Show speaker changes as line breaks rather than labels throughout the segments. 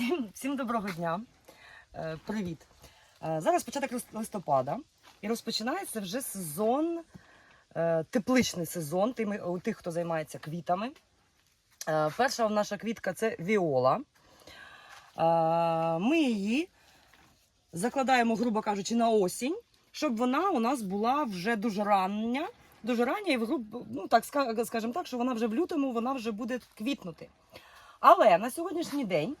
Всім, всім доброго дня. Е, Привіт. Е, Зараз початок листопада і розпочинається вже сезон, е, тепличний сезон у тих, хто займається квітами. Перша наша квітка це віола. Ми її закладаємо, грубо кажучи, на осінь, щоб вона у нас була вже дуже рання. Дуже рання, і ну так скажімо так, що вона вже в лютому вона вже буде квітнути. Але на сьогоднішній день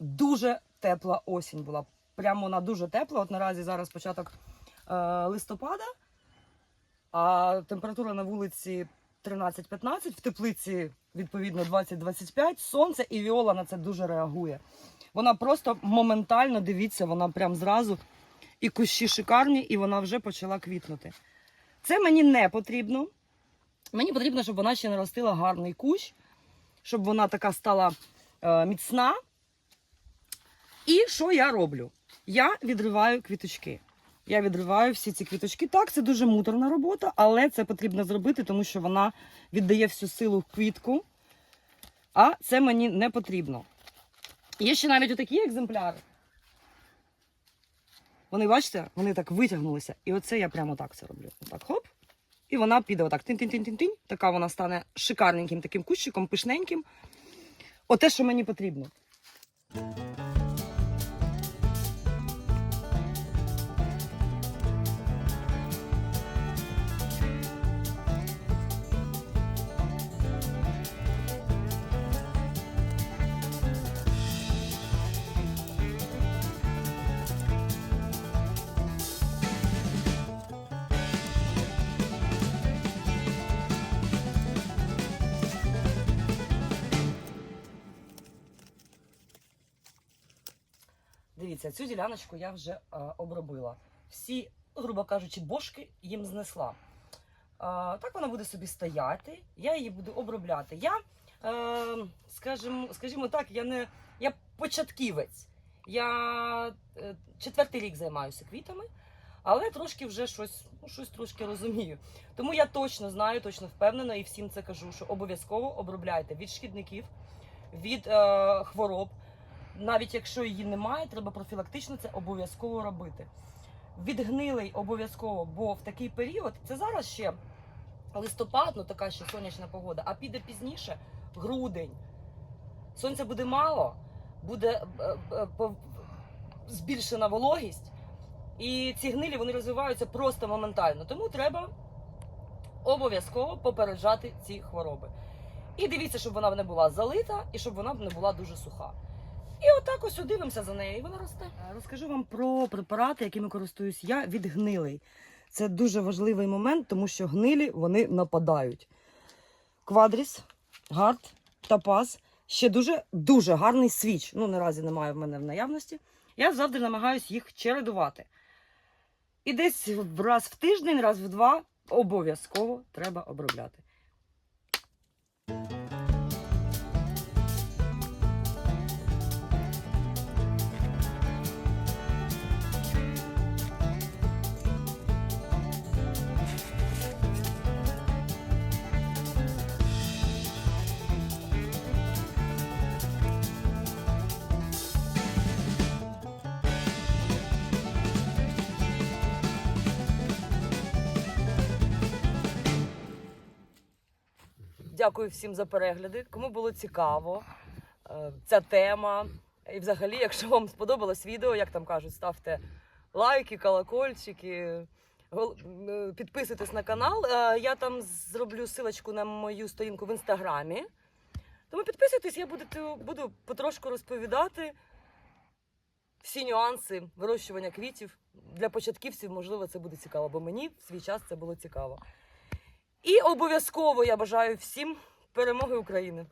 дуже тепла осінь була. Прямо вона дуже тепла. От наразі зараз початок е, листопада, а температура на вулиці 13-15, в теплиці відповідно 20-25, сонце і віола на це дуже реагує. Вона просто моментально, дивіться, вона прям зразу і кущі шикарні, і вона вже почала квітнути. Це мені не потрібно. Мені потрібно, щоб вона ще наростила гарний кущ, щоб вона така стала е, міцна. І що я роблю? Я відриваю квіточки. Я відриваю всі ці квіточки. Так, це дуже муторна робота, але це потрібно зробити, тому що вона віддає всю силу в квітку. А це мені не потрібно. Є ще навіть отакі екземпляри. Вони, бачите, вони так витягнулися. І оце я прямо так це роблю. Отак, хоп. І вона піде отак. Тин-тин-тин-тин-тин. Така вона стане шикарненьким таким кущиком, пишненьким. Оте, що мені потрібно. Дивіться, цю діляночку я вже е, обробила. Всі, грубо кажучи, бошки їм знесла. Е, так вона буде собі стояти, я її буду обробляти. Я, е, скажімо, скажімо так, я не я початківець. Я е, четвертий рік займаюся квітами, але трошки вже щось, ну, щось трошки розумію. Тому я точно знаю, точно впевнена і всім це кажу, що обов'язково обробляйте від шкідників, від е, хвороб навіть якщо її немає, треба профілактично це обов'язково робити. Відгнилий обов'язково, бо в такий період це зараз ще листопад, ну така ще сонячна погода, а піде пізніше грудень. Сонця буде мало, буде е, е, пов- збільшена вологість, і ці гнилі вони розвиваються просто моментально. Тому треба обов'язково попереджати ці хвороби. І дивіться, щоб вона не була залита і щоб вона не була дуже суха. І отак ось дивимося за нею, і вона росте. Розкажу вам про препарати, якими користуюсь я від гнилей. Це дуже важливий момент, тому що гнилі вони нападають. Квадріс, гард, тапаз. Ще дуже дуже гарний свіч. Ну, наразі немає в мене в наявності. Я завжди намагаюся їх чередувати. І десь раз в тиждень, раз в два обов'язково треба обробляти. Дякую всім за перегляди. Кому було цікаво е, ця тема. І взагалі, якщо вам сподобалось відео, як там кажуть, ставте лайки, колокольчики, е, підписуйтесь на канал. Е, Я там зроблю силочку на мою сторінку в інстаграмі. Тому підписуйтесь, я буду, буду потрошку розповідати всі нюанси вирощування квітів. Для початківців, можливо, це буде цікаво, бо мені в свій час це було цікаво. І обов'язково я бажаю всім перемоги України.